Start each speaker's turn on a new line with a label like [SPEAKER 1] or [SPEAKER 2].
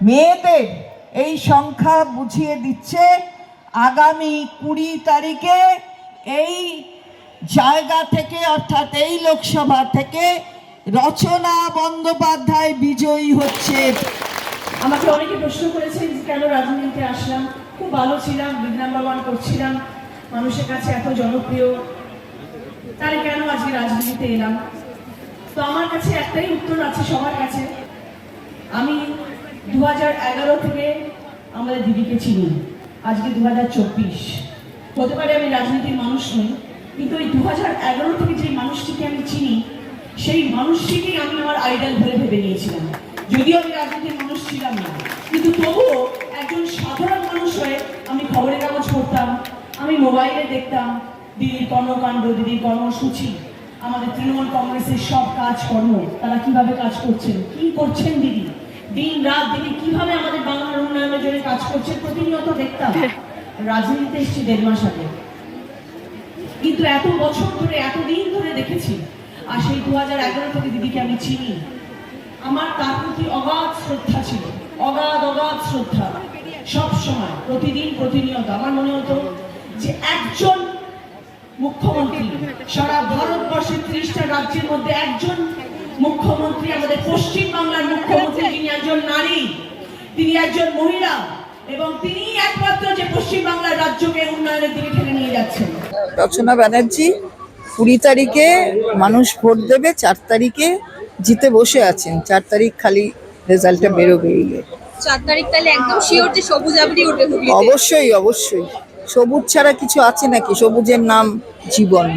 [SPEAKER 1] মেয়েদের এই সংখ্যা বুঝিয়ে দিচ্ছে আগামী কুড়ি তারিখে এই জায়গা থেকে, অর্থাৎ এই লোকসভা থেকে রচনা বন্দ্যোপাধ্যায় বিজয়ী হচ্ছে।
[SPEAKER 2] আমাকে অনেকে প্রশ্ন করেছেন কেন রাজনীতিতে আসলাম? খুব ভালো ছিলাম ওয়ান করছিলাম, মানুষের কাছে এত জনপ্রিয়। তাহলে কেন আজকে রাজনীতিতে এলাম? তো আমার কাছে একটাই উত্তর আছে সবার কাছে। দু এগারো থেকে আমাদের দিদিকে চিনি। আজকে দু হাজার চব্বিশ। হতে পারে আমি রাজনীতির মানুষ নই, কিন্তু ওই দু হাজার এগারো থেকে যে মানুষটিকে আমি চিনি, সেই মানুষটিকেই আমি আমার আইডল বলে ভেবে নিয়েছিলাম। যদিও আমি রাজনীতির মানুষ ছিলাম না, কিন্তু তবুও একজন সাধারণ মানুষ হয়ে আমি খবরের কাগজ পড়তাম, আমি মোবাইলে দেখতাম, দিদির কর্মকাণ্ড, দিদির কর্মসূচি, আমাদের তৃণমূল কংগ্রেসের সব কাজকর্ম, তারা কীভাবে কাজ করছেন, কি করছেন দিদি? দিন রাত দিদি কীভাবে আমাদের বাংলার উন্নয়নের জন্য কাজ করছেন প্রতিনিয়ত দেখতাম রাজনীতিতে এসেছি দেড় মাস আগে। কিন্তু এত বছর ধরে এতদিন ধরে দেখেছি আর সেই দু হাজার এগারো থেকে দিদিকে আমি চিনি। আমার তার প্রতি অগাধ শ্রদ্ধা ছিল অগাধ অগাধ শ্রদ্ধা। সব সময় প্রতিদিন প্রতিনিয়ত। আমার মনে হতো যে একজন মুখ্যমন্ত্রী সারা ভারতবর্ষের ত্রিশটা রাজ্যের মধ্যে একজন মুখ্যমন্ত্রী আমাদের পশ্চিম বাংলার মুখ্যমন্ত্রী যিনি একজন নারী তিনি একজন মহিলা এবং তিনি একমাত্র যে পশ্চিম বাংলার রাজ্যকে উন্নয়নের দিকে ঠেলে নিয়ে যাচ্ছেন।
[SPEAKER 3] রচনা ব্যানার্জি কুড়ি তারিখে মানুষ ভোট দেবে চার তারিখে জিতে বসে আছেন। চার তারিখ খালি রেজাল্টটা বেরোবে
[SPEAKER 4] চার তারিখ তাহলে একদম শিওর যে সবুজ আবরি উঠবে
[SPEAKER 3] অবশ্যই অবশ্যই। সবুজ ছাড়া কিছু আছে নাকি? সবুজের নাম জীবন।